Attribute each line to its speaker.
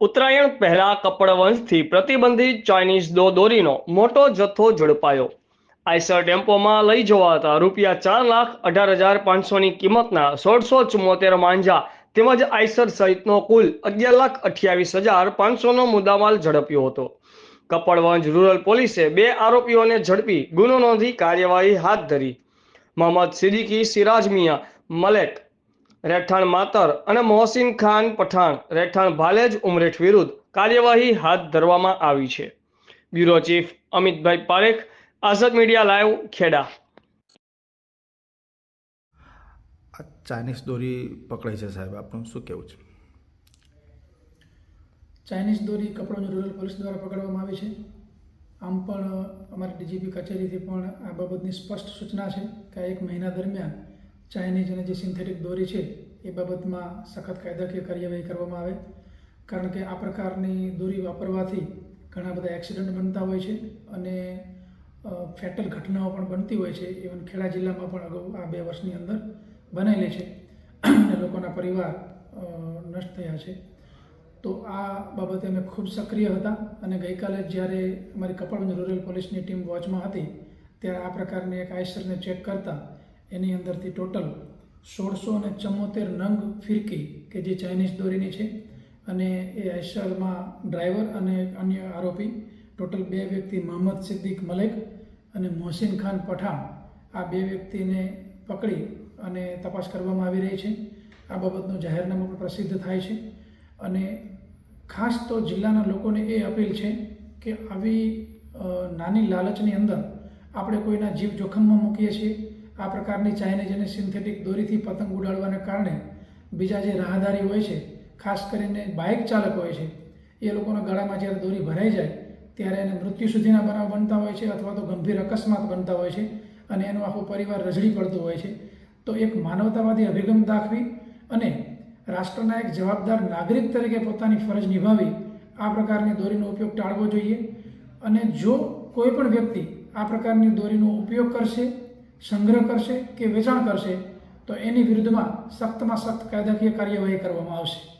Speaker 1: ઉત્તરાયણ પહેલા કપડવંશથી પ્રતિબંધિત ચાઇનીઝ દો દોરીનો મોટો જથ્થો ઝડપાયો. આઈસર ટેમ્પોમાં લઈ જવાતા રૂપિયા ચાર લાખ અઢાર હજાર પાંચસોની કિંમતના સોળસો ચુમ્મોતેર માંજા તેમજ આઈસર સહિતનો કુલ અગિયાર લાખ અઠ્યાવીસ હજાર પાંચસોનો મુદ્દામાલ ઝડપ્યો હતો. કપડવંજ રૂરલ પોલીસે બે આરોપીઓને ઝડપી ગુનો નોંધી કાર્યવાહી હાથ ધરી. મોહમ્મદ સિદ્દીકી, સિરાજ મિયા, મલેક રહેઠાણ માતર અને મોહસિન ખાન પઠાણ રહેઠાણ ભાલેજ ઉમરેઠ વિરુદ્ધ કાર્યવાહી હાથ ધરવામાં આવી છે. Bureau chief Amitbhai Parekh Azad media live Kheda.
Speaker 2: Chinese દોરી પકડાઈ છે સાહેબ આપણું શું કહેવું છે?
Speaker 3: ચાઇનીઝ દોરી કપડોની રૂરલ પોલીસ દ્વારા પકડવામાં આવી છે. આમ પણ અમારી ડીજીપી કચેરીથી પણ આ બાબતની સ્પષ્ટ સૂચના છે કે આ એક મહિના દરમિયાન ચાઇનીઝ અને જે સિન્થેટિક દોરી છે, એ બાબતમાં સખત કાયદાકીય કાર્યવાહી કરવામાં આવે. કારણ કે આ પ્રકારની દોરી વાપરવાથી ઘણા બધા એક્સિડન્ટ બનતા હોય છે અને ફેટલ ઘટનાઓ પણ બનતી હોય છે. ઇવન ખેડા જિલ્લામાં પણ અગાઉ આ બે વર્ષની અંદર બનેલી છે. અને લોકોના પરિવાર નષ્ટ થયા છે. તો આ બાબતે અમે ખૂબ સક્રિય હતા અને ગઈકાલે જ્યારે અમારી કપડવંજ રૂરલ પોલીસની ટીમ વોચમાં હતી, ત્યારે આ પ્રકારની એક આઈસરને ચેક કરતા એની અંદરથી ટોટલ સોળસો અને ચુમ્મોતેર નંગ ફિરકી, કે જે ચાઇનીઝ દોરીની છે, અને એ આઈસરમાં ડ્રાઈવર અને અન્ય આરોપી ટોટલ બે વ્યક્તિ મોહમ્મદ સિદ્દીક મલેક અને મોહસિન ખાન પઠાણ, આ બે વ્યક્તિને પકડી અને તપાસ કરવામાં આવી રહી છે. આ બાબતનું જાહેરનામું પણ પ્રસિદ્ધ થાય છે. અને ખાસ તો જિલ્લાના લોકોને એ અપીલ છે કે આવી નાની લાલચની અંદર આપણે કોઈના જીવ જોખમમાં મૂકીએ છીએ આ પ્રકારની ચાઇનીઝ અને સિન્થેટિક દોરીથી પતંગ ઉડાડવાને કારણે બીજા જે રાહદારી હોય છે, ખાસ કરીને બાઇક ચાલક હોય છે, એ લોકોના ગળામાં જ્યારે દોરી ભરાઈ જાય, ત્યારે એને મૃત્યુ સુધીના બનાવ બનતા હોય છે અથવા તો ગંભીર અકસ્માત બનતા હોય છે અને એનો આખો પરિવાર રઝળી પડતો હોય છે. તો એક માનવતાવાદી અભિગમ દાખવી અને રાષ્ટ્રના એક જવાબદાર નાગરિક તરીકે પોતાની ફરજ નિભાવી આ પ્રકારની દોરીનો ઉપયોગ ટાળવો જોઈએ. અને જો કોઈ પણ વ્યક્તિ આ પ્રકારની દોરીનો ઉપયોગ કરશે સંગ્રહ કરશે કે વેચાણ કરશે તો એની વિરુદ્ધમાં સખ્તમાં સખ્ત કાયદાકીય કાર્યવાહી કરવામાં આવશે.